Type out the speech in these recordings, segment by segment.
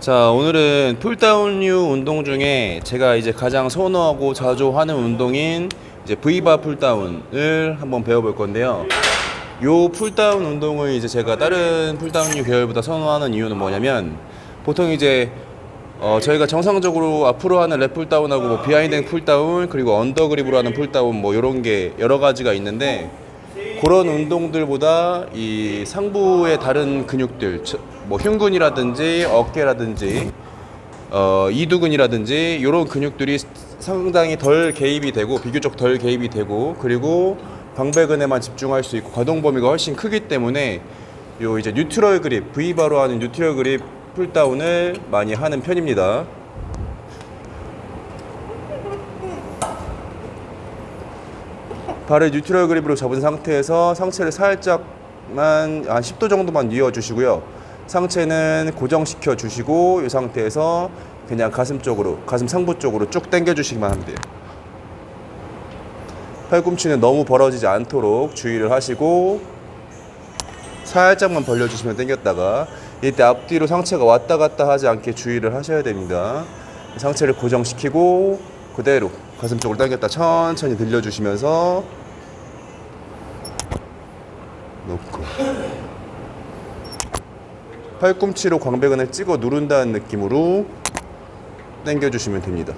자 오늘은 풀다운류 운동 중에 제가 이제 가장 선호하고 자주 하는 운동인 이제 V바 풀다운을 한번 배워볼 건데요. 요 풀다운 운동을 이제 제가 다른 풀다운류 계열보다 선호하는 이유는 뭐냐면 보통 이제 어 저희가 정상적으로 앞으로 하는 랩 풀다운하고 뭐 비하인드 풀다운 그리고 언더 그립으로 하는 풀다운 뭐 이런 게 여러 가지가 있는데 그런 운동들보다 이 상부의 다른 근육들 저- 뭐 흉근이라든지 어깨라든지 어, 이두근이라든지 이런 근육들이 상당히 덜 개입이 되고 비교적 덜 개입이 되고 그리고 광배근에만 집중할 수 있고 가동 범위가 훨씬 크기 때문에 요 이제 뉴트럴 그립 V바로 하는 뉴트럴 그립 풀다운을 많이 하는 편입니다. 발을 뉴트럴 그립으로 잡은 상태에서 상체를 살짝만 한 10도 정도만 뉘어 주시고요. 상체는 고정시켜 주시고 이 상태에서 그냥 가슴 쪽으로 가슴 상부 쪽으로 쭉 당겨 주시기만 하면 돼요. 팔꿈치는 너무 벌어지지 않도록 주의를 하시고 살짝만 벌려 주시면 당겼다가 이때 앞뒤로 상체가 왔다 갔다 하지 않게 주의를 하셔야 됩니다. 상체를 고정시키고 그대로 가슴 쪽으로 당겼다 천천히 들려 주시면서 놓고 팔꿈치로 광배근을 찍어 누른다는 느낌으로 당겨 주시면 됩니다.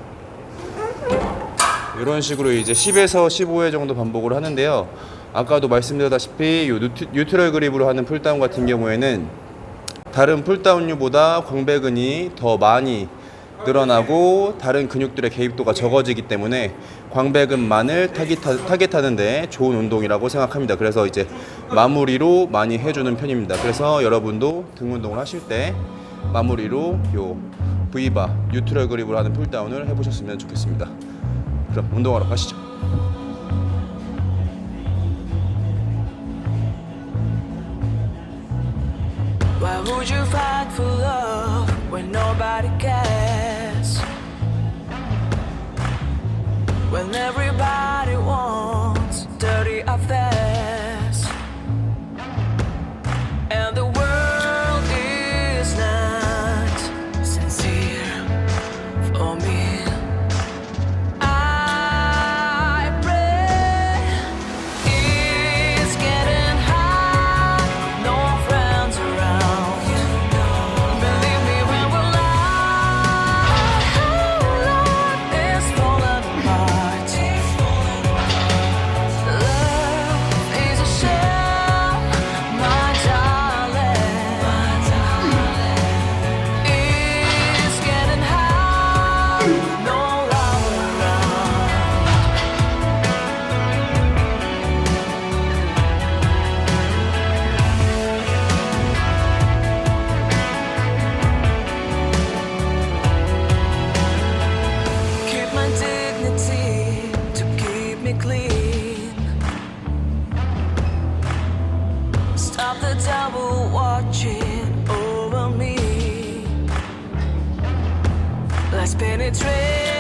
이런 식으로 이제 10에서 15회 정도 반복을 하는데요. 아까도 말씀드렸다시피 이 뉴트, 뉴트럴 그립으로 하는 풀다운 같은 경우에는 다른 풀다운류보다 광배근이 더 많이 늘어나고 다른 근육들의 개입도가 적어지기 때문에 광배근만을 타겟하는데 좋은 운동이라고 생각합니다. 그래서 이제 마무리로 많이 해주는 편입니다. 그래서 여러분도 등 운동을 하실 때 마무리로 요 V바 뉴트럴 그립으로 하는 풀다운을 해보셨으면 좋겠습니다. 그럼 운동하러 가시죠. Why would you fight for love When everybody clean. Stop the devil watching over me. Let's penetrate